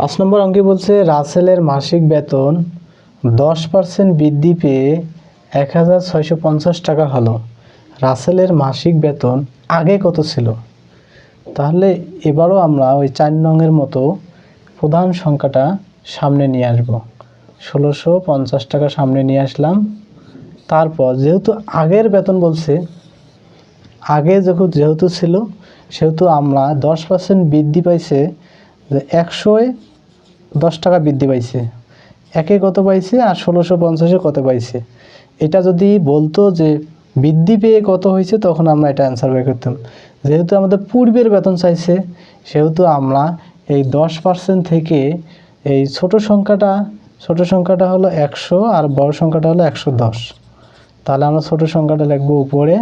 পাঁচ নম্বর অঙ্কে বলছে, রাসেলের মাসিক বেতন দশ পার্সেন্ট বৃদ্ধি পেয়ে এক হাজার ছয়শো পঞ্চাশ টাকা হলো। রাসেলের মাসিক বেতন আগে কত ছিল? তাহলে এবারও আমরা ওই চার নংয়ের মতো প্রধান সংখ্যাটা সামনে নিয়ে আসব। ষোলোশো পঞ্চাশ টাকা সামনে নিয়ে আসলাম। তারপর যেহেতু আগের বেতন বলছে, আগে যখন যেহেতু ছিল, সেহেতু আমরা দশ পার্সেন্ট বৃদ্ধি পাইছে যে একশোয় দশ টাকা বৃদ্ধি পাইছে। একে কত পাইছে আর ষোলোশো পঞ্চাশে কত পাইছে? এটা যদি বলতো যে বৃদ্ধি পেয়ে কত হয়েছে, তখন আমরা এটা অ্যান্সার বের করতাম। যেহেতু আমাদের পূর্বের বেতন চাইছে, সেহেতু আমরা এই দশ পার্সেন্ট থেকে এই ছোট সংখ্যাটা ছোট সংখ্যাটা হলো একশো আর বড় সংখ্যাটা হলো একশো দশ। তাহলে আমরা ছোট সংখ্যাটা লিখব উপরে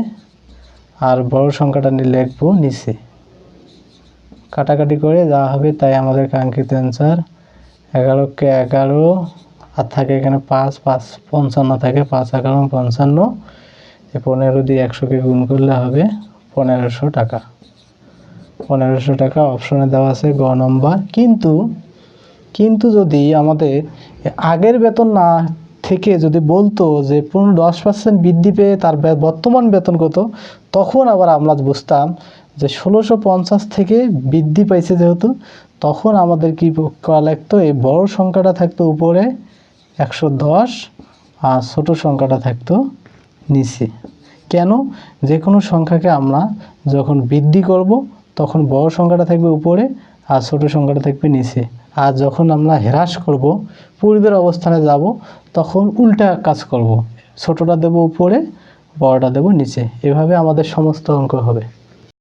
আর বড় সংখ্যাটা লিখব নিচে। কাটাকাটি করে যা হবে তাই আমাদের কাঙ্ক্ষিত অ্যান্সার এগারোকে এগারো আর থাকে এখানে পাঁচ পাঁচ পঞ্চান্ন থাকে, পাঁচ এগারো, পঞ্চান্ন। পনেরো দিয়ে একশোকে গুণ করলে হবে পনেরোশো টাকা। পনেরোশো টাকা অপশনে দেওয়া আছে গ নম্বর। কিন্তু কিন্তু যদি আমাদের আগের বেতন না থেকে যদি বলতো যে পনেরো দশ পার্সেন্ট বৃদ্ধি পেয়ে তার বর্তমান বেতন কত, তখন আবার আমরা বুঝতাম যে ষোলোশো পঞ্চাশ থেকে বৃদ্ধি পাইছে যেহেতু তখন আমাদের কি করা লাগতো? এই বড় সংখ্যাটা থাকতো উপরে একশো দশ আর ছোটো সংখ্যাটা থাকতো নিচে। কেন? যে কোনো সংখ্যাকে আমরা যখন বৃদ্ধি করব, তখন বড় সংখ্যাটা থাকবে উপরে আর ছোট সংখ্যাটা থাকবে নিচে। আর যখন আমরা হ্রাস করব, পূর্বের অবস্থানে যাব, তখন উল্টা কাজ করব। ছোটটা দেব উপরে, বড়টা দেব নিচে। এভাবে আমাদের সমস্ত অঙ্ক হবে।